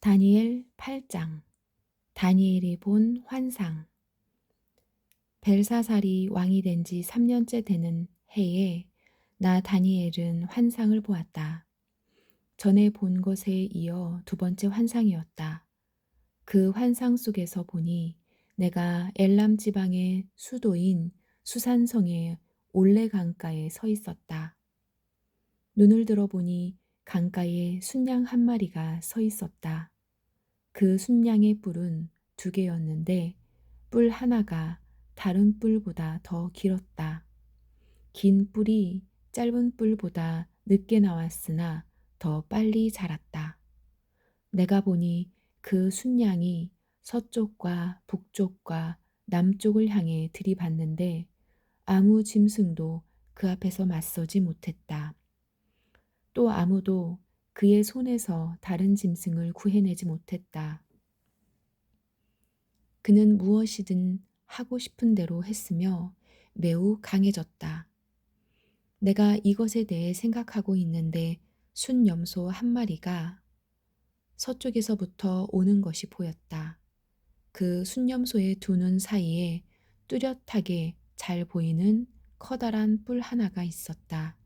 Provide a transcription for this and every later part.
다니엘 8장 다니엘이 본 환상 벨사살이 왕이 된 지 3년째 되는 해에 나 다니엘은 환상을 보았다. 전에 본 것에 이어 두 번째 환상이었다. 그 환상 속에서 보니 내가 엘람 지방의 수도인 수산성의 올레 강가에 서 있었다. 눈을 들어보니 강가에 순양 한 마리가 서 있었다. 그 순양의 뿔은 두 개였는데 뿔 하나가 다른 뿔보다 더 길었다. 긴 뿔이 짧은 뿔보다 늦게 나왔으나 더 빨리 자랐다. 내가 보니 그 순양이 서쪽과 북쪽과 남쪽을 향해 들이받는데 아무 짐승도 그 앞에서 맞서지 못했다. 또 아무도 그의 손에서 다른 짐승을 구해내지 못했다. 그는 무엇이든 하고 싶은 대로 했으며 매우 강해졌다. 내가 이것에 대해 생각하고 있는데 순염소 한 마리가 서쪽에서부터 오는 것이 보였다. 그 순염소의 두 눈 사이에 뚜렷하게 잘 보이는 커다란 뿔 하나가 있었다.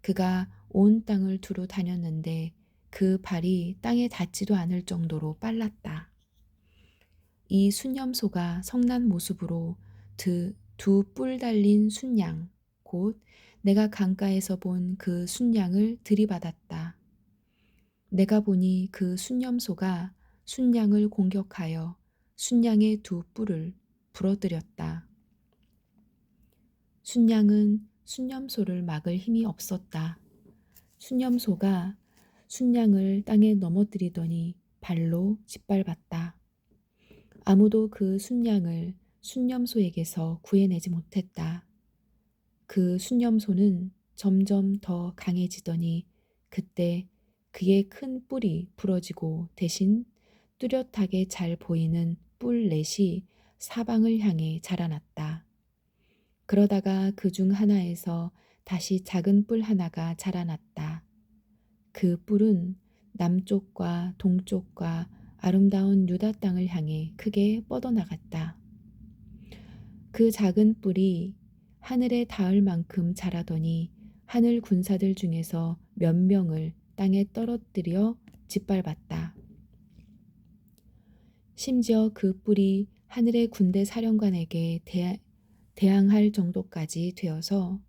그가 온 땅을 두루 다녔는데 그 발이 땅에 닿지도 않을 정도로 빨랐다. 이 순염소가 성난 모습으로 두 뿔 달린 순양, 곧 내가 강가에서 본 그 순양을 들이받았다. 내가 보니 그 순염소가 순양을 공격하여 순양의 두 뿔을 부러뜨렸다. 순양은 순염소를 막을 힘이 없었다. 순염소가 순양을 땅에 넘어뜨리더니 발로 짓밟았다. 아무도 그 순양을 순염소에게서 구해내지 못했다. 그 순염소는 점점 더 강해지더니 그때 그의 큰 뿔이 부러지고 대신 뚜렷하게 잘 보이는 뿔 넷이 사방을 향해 자라났다. 그러다가 그 중 하나에서 다시 작은 뿔 하나가 자라났다. 그 뿔은 남쪽과 동쪽과 아름다운 유다 땅을 향해 크게 뻗어나갔다. 그 작은 뿔이 하늘에 닿을 만큼 자라더니 하늘 군사들 중에서 몇 명을 땅에 떨어뜨려 짓밟았다. 심지어 그 뿔이 하늘의 군대 사령관에게 대, 대항할 정도까지 되어서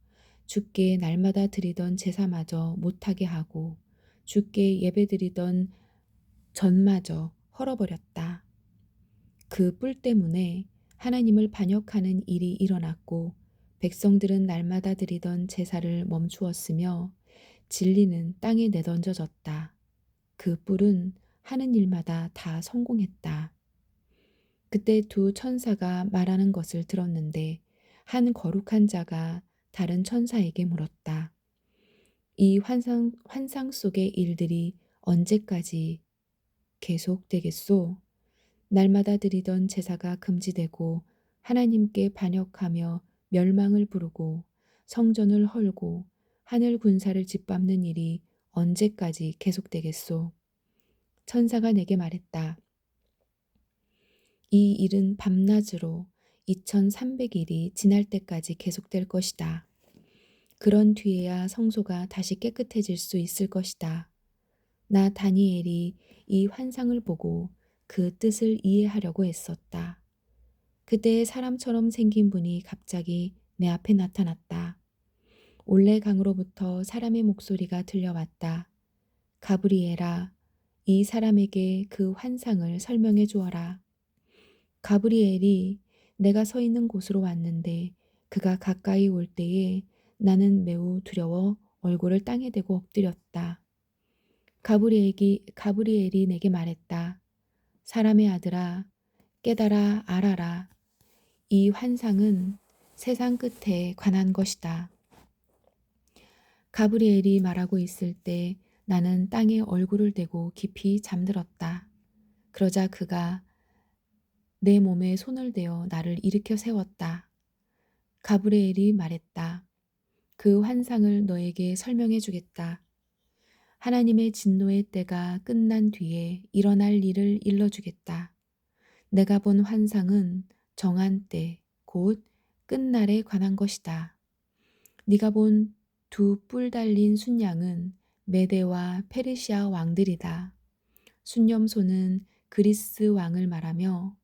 죽게 날마다 드리던 제사마저 못하게 하고 죽게 예배드리던 전마저 헐어버렸다. 그 뿔 때문에 하나님을 반역하는 일이 일어났고 백성들은 날마다 드리던 제사를 멈추었으며 진리는 땅에 내던져졌다. 그 뿔은 하는 일마다 다 성공했다. 그때 두 천사가 말하는 것을 들었는데 한 거룩한 자가 다른 천사에게 물었다. 이 환상, 환상 속의 일들이 언제까지 계속되겠소? 날마다 드리던 제사가 금지되고 하나님께 반역하며 멸망을 부르고 성전을 헐고 하늘 군사를 짓밟는 일이 언제까지 계속되겠소? 천사가 내게 말했다. 이 일은 밤낮으로 2300일이 지날 때까지 계속될 것이다. 그런 뒤에야 성소가 다시 깨끗해질 수 있을 것이다. 나 다니엘이 이 환상을 보고 그 뜻을 이해하려고 애썼다. 그때 사람처럼 생긴 분이 갑자기 내 앞에 나타났다. 올레 강으로부터 사람의 목소리가 들려왔다. 가브리엘아, 이 사람에게 그 환상을 설명해 주어라. 가브리엘이 내가 서 있는 곳으로 왔는데 그가 가까이 올 때에 나는 매우 두려워 얼굴을 땅에 대고 엎드렸다. 가브리엘이, 가브리엘이 내게 말했다. 사람의 아들아, 깨달아 알아라. 이 환상은 세상 끝에 관한 것이다. 가브리엘이 말하고 있을 때 나는 땅에 얼굴을 대고 깊이 잠들었다. 그러자 그가 내 몸에 손을 대어 나를 일으켜 세웠다. 가브리엘이 말했다. 그 환상을 너에게 설명해 주겠다. 하나님의 진노의 때가 끝난 뒤에 일어날 일을 일러주겠다. 내가 본 환상은 정한 때, 곧 끝날에 관한 것이다. 네가 본 두 뿔 달린 순양은 메데와 페르시아 왕들이다. 순념소는 그리스 왕을 말하며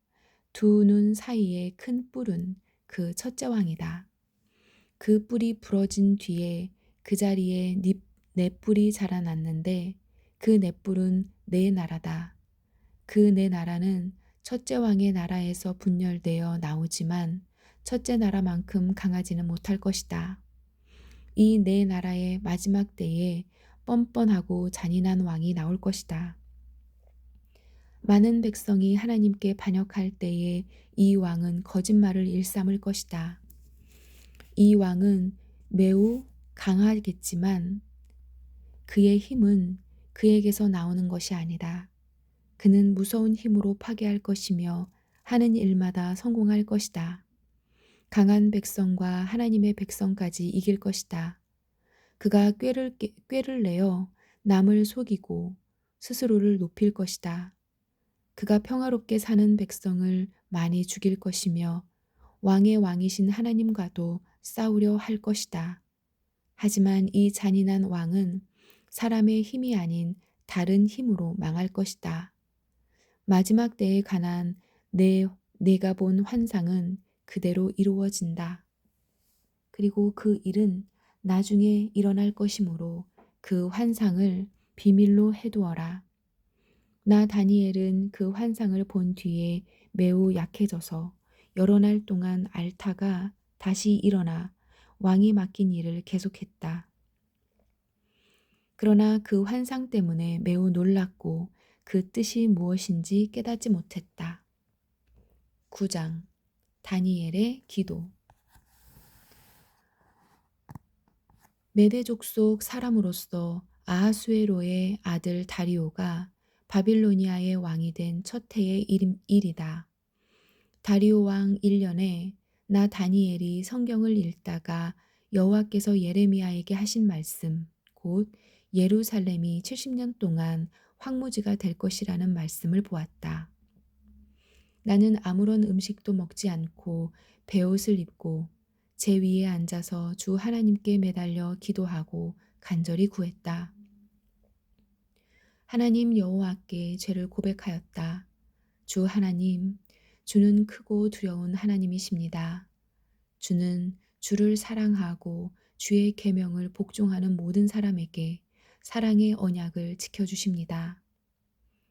두 눈 사이에 큰 뿔은 그 첫째 왕이다. 그 뿔이 부러진 뒤에 그 자리에 네 뿔이 자라났는데 그네 뿔은 네 나라다. 그네 나라는 첫째 왕의 나라에서 분열되어 나오지만 첫째 나라만큼 강하지는 못할 것이다. 이네 나라의 마지막 때에 뻔뻔하고 잔인한 왕이 나올 것이다. 많은 백성이 하나님께 반역할 때에 이 왕은 거짓말을 일삼을 것이다. 이 왕은 매우 강하겠지만 그의 힘은 그에게서 나오는 것이 아니다. 그는 무서운 힘으로 파괴할 것이며 하는 일마다 성공할 것이다. 강한 백성과 하나님의 백성까지 이길 것이다. 그가 꾀를, 꾀를 내어 남을 속이고 스스로를 높일 것이다. 그가 평화롭게 사는 백성을 많이 죽일 것이며 왕의 왕이신 하나님과도 싸우려 할 것이다. 하지만 이 잔인한 왕은 사람의 힘이 아닌 다른 힘으로 망할 것이다. 마지막 때에 관한 내, 내가 본 환상은 그대로 이루어진다. 그리고 그 일은 나중에 일어날 것이므로 그 환상을 비밀로 해두어라. 나 다니엘은 그 환상을 본 뒤에 매우 약해져서 여러 날 동안 알타가 다시 일어나 왕이 맡긴 일을 계속했다. 그러나 그 환상 때문에 매우 놀랐고 그 뜻이 무엇인지 깨닫지 못했다. 9장 다니엘의 기도 메대족 속 사람으로서 아하수에로의 아들 다리오가 바빌로니아의 왕이 된 첫 해의 일이다. 다리오 왕 1년에 나 다니엘이 성경을 읽다가 여호와께서 예레미야에게 하신 말씀 곧 예루살렘이 70년 동안 황무지가 될 것이라는 말씀을 보았다. 나는 아무런 음식도 먹지 않고 베옷을 입고 제 위에 앉아서 주 하나님께 매달려 기도하고 간절히 구했다. 하나님 여호와께 죄를 고백하였다. 주 하나님, 주는 크고 두려운 하나님이십니다. 주는 주를 사랑하고 주의 계명을 복종하는 모든 사람에게 사랑의 언약을 지켜주십니다.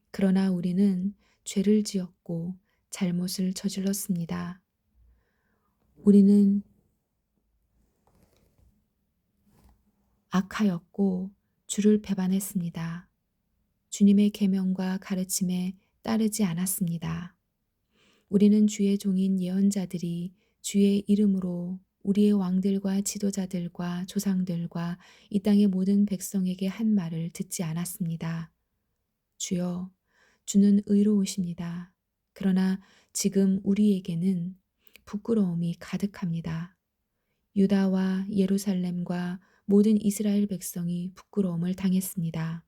그러나 우리는 죄를 지었고 잘못을 저질렀습니다. 우리는 악하였고 주를 배반했습니다. 주님의 계명과 가르침에 따르지 않았습니다. 우리는 주의 종인 예언자들이 주의 이름으로 우리의 왕들과 지도자들과 조상들과 이 땅의 모든 백성에게 한 말을 듣지 않았습니다. 주여, 주는 의로우십니다. 그러나 지금 우리에게는 부끄러움이 가득합니다. 유다와 예루살렘과 모든 이스라엘 백성이 부끄러움을 당했습니다.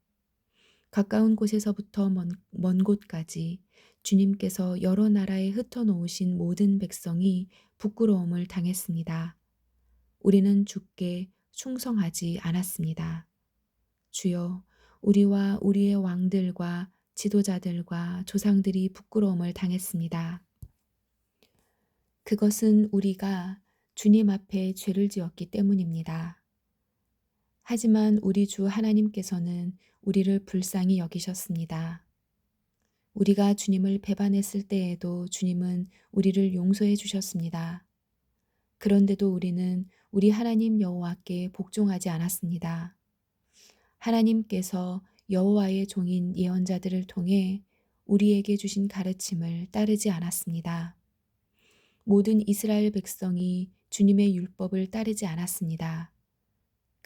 가까운 곳에서부터 먼, 먼 곳까지 주님께서 여러 나라에 흩어놓으신 모든 백성이 부끄러움을 당했습니다. 우리는 주께 충성하지 않았습니다. 주여, 우리와 우리의 왕들과 지도자들과 조상들이 부끄러움을 당했습니다. 그것은 우리가 주님 앞에 죄를 지었기 때문입니다. 하지만 우리 주 하나님께서는 우리를 불쌍히 여기셨습니다. 우리가 주님을 배반했을 때에도 주님은 우리를 용서해 주셨습니다. 그런데도 우리는 우리 하나님 여호와께 복종하지 않았습니다. 하나님께서 여호와의 종인 예언자들을 통해 우리에게 주신 가르침을 따르지 않았습니다. 모든 이스라엘 백성이 주님의 율법을 따르지 않았습니다.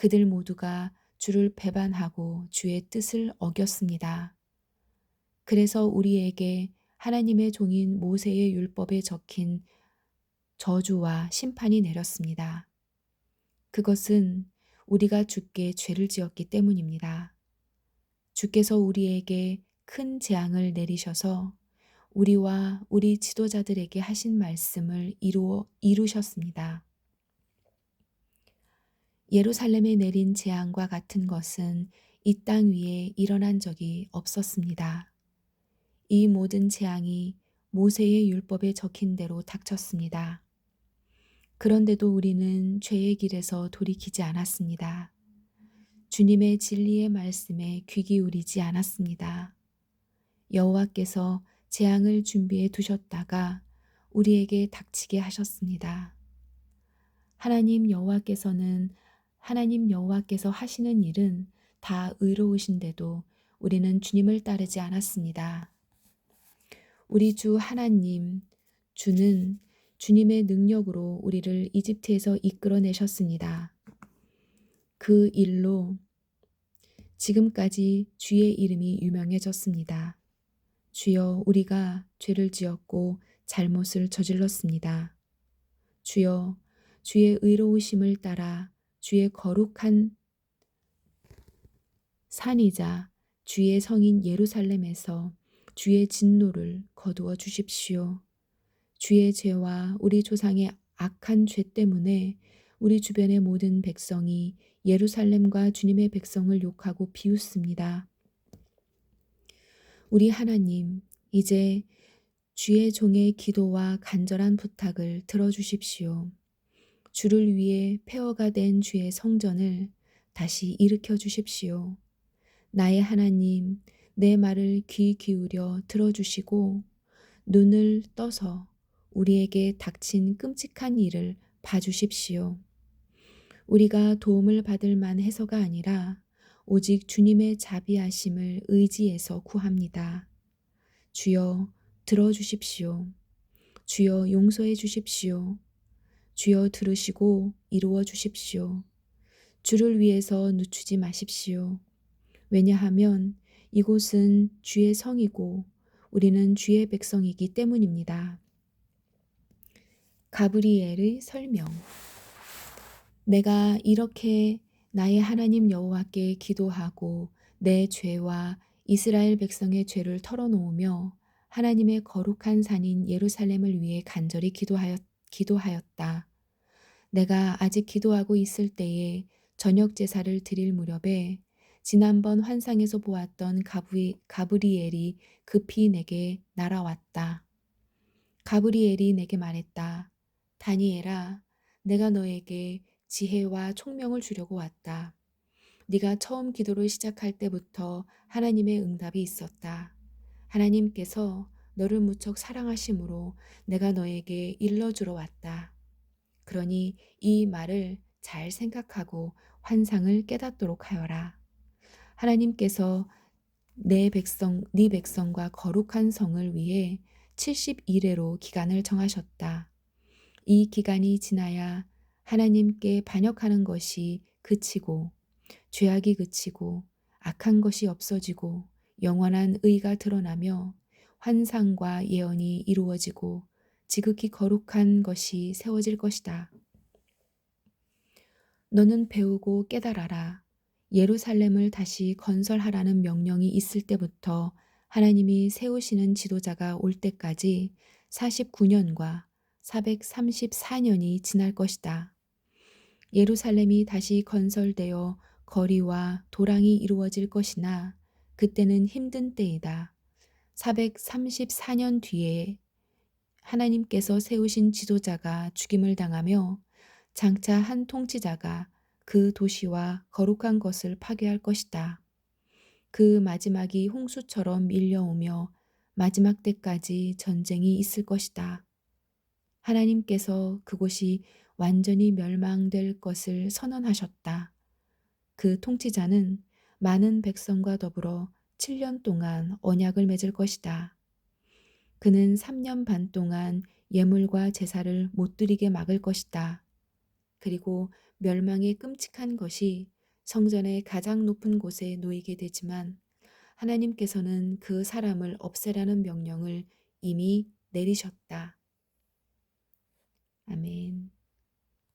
그들 모두가 주를 배반하고 주의 뜻을 어겼습니다. 그래서 우리에게 하나님의 종인 모세의 율법에 적힌 저주와 심판이 내렸습니다. 그것은 우리가 주께 죄를 지었기 때문입니다. 주께서 우리에게 큰 재앙을 내리셔서 우리와 우리 지도자들에게 하신 말씀을 이루어 이루셨습니다. 예루살렘에 내린 재앙과 같은 것은 이 땅 위에 일어난 적이 없었습니다. 이 모든 재앙이 모세의 율법에 적힌 대로 닥쳤습니다. 그런데도 우리는 죄의 길에서 돌이키지 않았습니다. 주님의 진리의 말씀에 귀 기울이지 않았습니다. 여호와께서 재앙을 준비해 두셨다가 우리에게 닥치게 하셨습니다. 하나님 여호와께서는 하나님 여호와께서 하시는 일은 다 의로우신데도 우리는 주님을 따르지 않았습니다. 우리 주 하나님, 주는 주님의 능력으로 우리를 이집트에서 이끌어내셨습니다. 그 일로 지금까지 주의 이름이 유명해졌습니다. 주여 우리가 죄를 지었고 잘못을 저질렀습니다. 주여 주의 의로우심을 따라 주의 거룩한 산이자 주의 성인 예루살렘에서 주의 진노를 거두어 주십시오. 주의 죄와 우리 조상의 악한 죄 때문에 우리 주변의 모든 백성이 예루살렘과 주님의 백성을 욕하고 비웃습니다. 우리 하나님, 이제 주의 종의 기도와 간절한 부탁을 들어주십시오. 주를 위해 폐허가 된 주의 성전을 다시 일으켜 주십시오. 나의 하나님, 내 말을 귀 기울여 들어주시고 눈을 떠서 우리에게 닥친 끔찍한 일을 봐주십시오. 우리가 도움을 받을 만해서가 아니라 오직 주님의 자비하심을 의지해서 구합니다. 주여 들어주십시오. 주여 용서해 주십시오. 주여 들으시고 이루어 주십시오. 주를 위해서 늦추지 마십시오. 왜냐하면 이곳은 주의 성이고 우리는 주의 백성이기 때문입니다. 가브리엘의 설명 내가 이렇게 나의 하나님 여호와께 기도하고 내 죄와 이스라엘 백성의 죄를 털어놓으며 하나님의 거룩한 산인 예루살렘을 위해 간절히 기도하였, 기도하였다. 내가 아직 기도하고 있을 때에 저녁 제사를 드릴 무렵에 지난번 환상에서 보았던 가브리, 가브리엘이 급히 내게 날아왔다. 가브리엘이 내게 말했다. 다니엘아, 내가 너에게 지혜와 총명을 주려고 왔다. 네가 처음 기도를 시작할 때부터 하나님의 응답이 있었다. 하나님께서 너를 무척 사랑하심으로 내가 너에게 일러주러 왔다. 그러니 이 말을 잘 생각하고 환상을 깨닫도록 하여라. 하나님께서 내 백성, 네 백성과 거룩한 성을 위해 70일회로 기간을 정하셨다. 이 기간이 지나야 하나님께 반역하는 것이 그치고 죄악이 그치고 악한 것이 없어지고 영원한 의가 드러나며 환상과 예언이 이루어지고 지극히 거룩한 것이 세워질 것이다. 너는 배우고 깨달아라. 예루살렘을 다시 건설하라는 명령이 있을 때부터 하나님이 세우시는 지도자가 올 때까지 49년과 434년이 지날 것이다. 예루살렘이 다시 건설되어 거리와 도랑이 이루어질 것이나 그때는 힘든 때이다. 434년 뒤에 하나님께서 세우신 지도자가 죽임을 당하며 장차 한 통치자가 그 도시와 거룩한 것을 파괴할 것이다. 그 마지막이 홍수처럼 밀려오며 마지막 때까지 전쟁이 있을 것이다. 하나님께서 그곳이 완전히 멸망될 것을 선언하셨다. 그 통치자는 많은 백성과 더불어 7년 동안 언약을 맺을 것이다. 그는 3년 반 동안 예물과 제사를 못 드리게 막을 것이다. 그리고 멸망의 끔찍한 것이 성전의 가장 높은 곳에 놓이게 되지만 하나님께서는 그 사람을 없애라는 명령을 이미 내리셨다. 아멘.